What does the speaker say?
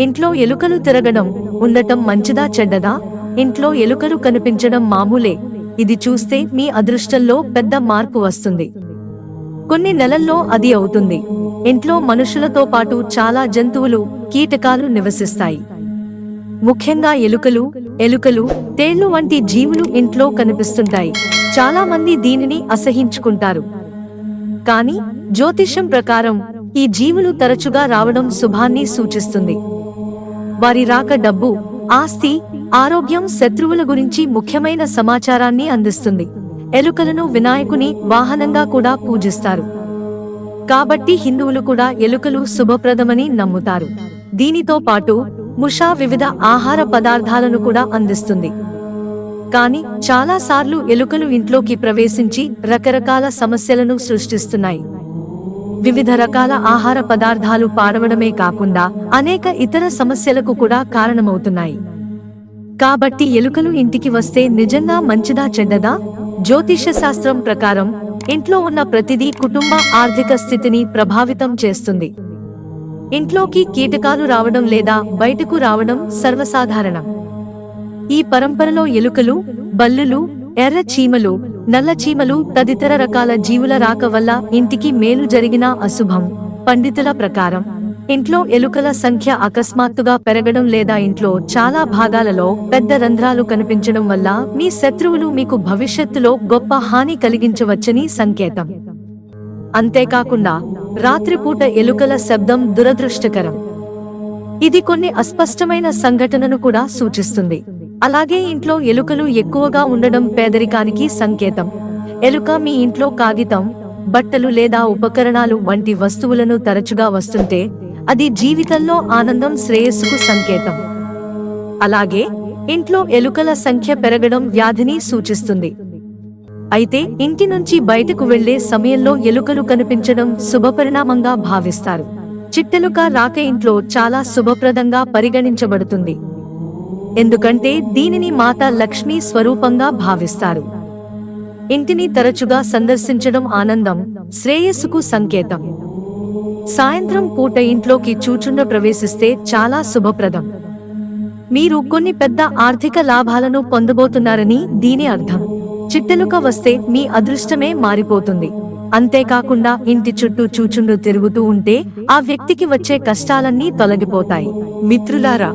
ఇంట్లో ఎలుకలు తిరగడం ఉండటం మంచిదా చెడ్డదా? ఇంట్లో ఎలుకలు కనిపించడం మామూలే. ఇది చూస్తే మీ అదృష్టంలో పెద్ద మార్పు వస్తుంది. కొన్ని నెలల్లో అది అవుతుంది. ఇంట్లో మనుషులతో పాటు చాలా జంతువులు కీటకాలు నివసిస్తాయి. ముఖ్యంగా ఎలుకలు ఎలుకలు తేళ్ళు వంటి జీవులు ఇంట్లో కనిపిస్తుంటాయి. చాలా మంది దీనిని అసహించుకుంటారు. కానీ జ్యోతిష్యం ప్రకారం ఈ జీవులు తరచుగా రావడం శుభాన్ని సూచిస్తుంది. వారి రాక డబ్బు ఆస్తి ఆరోగ్యం శత్రువుల గురించి ముఖ్యమైన సమాచారాన్ని అందిస్తుంది. ఎలుకలను వినాయకుని వాహనంగా కూడా పూజిస్తారు. కాబట్టి హిందువులు కూడా ఎలుకలు శుభప్రదమని నమ్ముతారు. దీనితో పాటు ముషా వివిధ ఆహార పదార్థాలను కూడా అందిస్తుంది. కానీ చాలాసార్లు ఎలుకలు ఇంట్లోకి ప్రవేశించి రకరకాల సమస్యలను సృష్టిస్తున్నాయి. వివిధ రకాల ఆహార పదార్థాలు పాడవడమే కాకుండా అనేక ఇతర సమస్యలకు కూడా కారణమవుతున్నాయి. కాబట్టి ఎలుకలు ఇంటికి వస్తే నిజంగా మంచిదా చెడ్డదా? జ్యోతిష శాస్త్రం ప్రకారం ఇంట్లో ఉన్న ప్రతిదీ కుటుంబ ఆర్థిక స్థితిని ప్రభావితం చేస్తుంది. ఇంట్లోకి కీటకాలు రావడం లేదా బయటకు రావడం సర్వసాధారణం. ఈ పరంపరలో ఎలుకలు బల్లులు ఎర్ర చీమలు నల్ల చీమలు తదితర రకాల జీవుల రాక వల్ల ఇంటికి మేలు జరిగిన అశుభం. పండితుల ప్రకారం ఇంట్లో ఎలుకల సంఖ్య అకస్మాత్తుగా పెరగడం లేదా ఇంట్లో చాలా భాగాలలో పెద్ద రంధ్రాలు కనిపించడం వల్ల మీ శత్రువులు మీకు భవిష్యత్తులో గొప్ప హాని కలిగించవచ్చని సంకేతం. అంతేకాకుండా రాత్రిపూట ఎలుకల శబ్దం దురదృష్టకరం. ఇది కొన్ని అస్పష్టమైన సంఘటనను కూడా సూచిస్తుంది. అలాగే ఇంట్లో ఎలుకలు ఎక్కువగా ఉండడం పేదరికానికి సంకేతం. ఎలుక మీ ఇంట్లో కాగితం బట్టలు లేదా ఉపకరణాలు వంటి వస్తువులను తరచుగా వస్తుంటే అది జీవితంలో ఆనందం శ్రేయస్సుకు సంకేతం. అలాగే ఇంట్లో ఎలుకల సంఖ్య పెరగడం వ్యాధిని సూచిస్తుంది. అయితే ఇంటి నుంచి బయటకు వెళ్ళే సమయంలో ఎలుకలు కనిపించడం శుభపరిణామంగా భావిస్తారు. చిట్టెలుక రాక ఇంట్లో చాలా శుభప్రదంగా పరిగణించబడుతుంది. ఎందుకంటే దీనిని మాత లక్ష్మీ స్వరూపంగా భావిస్తారు. ఇంటిని తరచుగా సందర్శించడం ఆనందం శ్రేయస్సుకు సంకేతం. సాయంత్రం పూట ఇంట్లోకి చూచుండ ప్రవేశిస్తే చాలా శుభప్రదం. మీరు కొన్ని పెద్ద ఆర్థిక లాభాలను పొందబోతున్నారని దీని అర్థం. చిట్టెలుక వస్తే మీ అదృష్టమే మారిపోతుంది. అంతేకాకుండా ఇంటి చుట్టూ చూచుండు తిరుగుతూ ఉంటే ఆ వ్యక్తికి వచ్చే కష్టాలన్నీ తొలగిపోతాయి. మిత్రులారా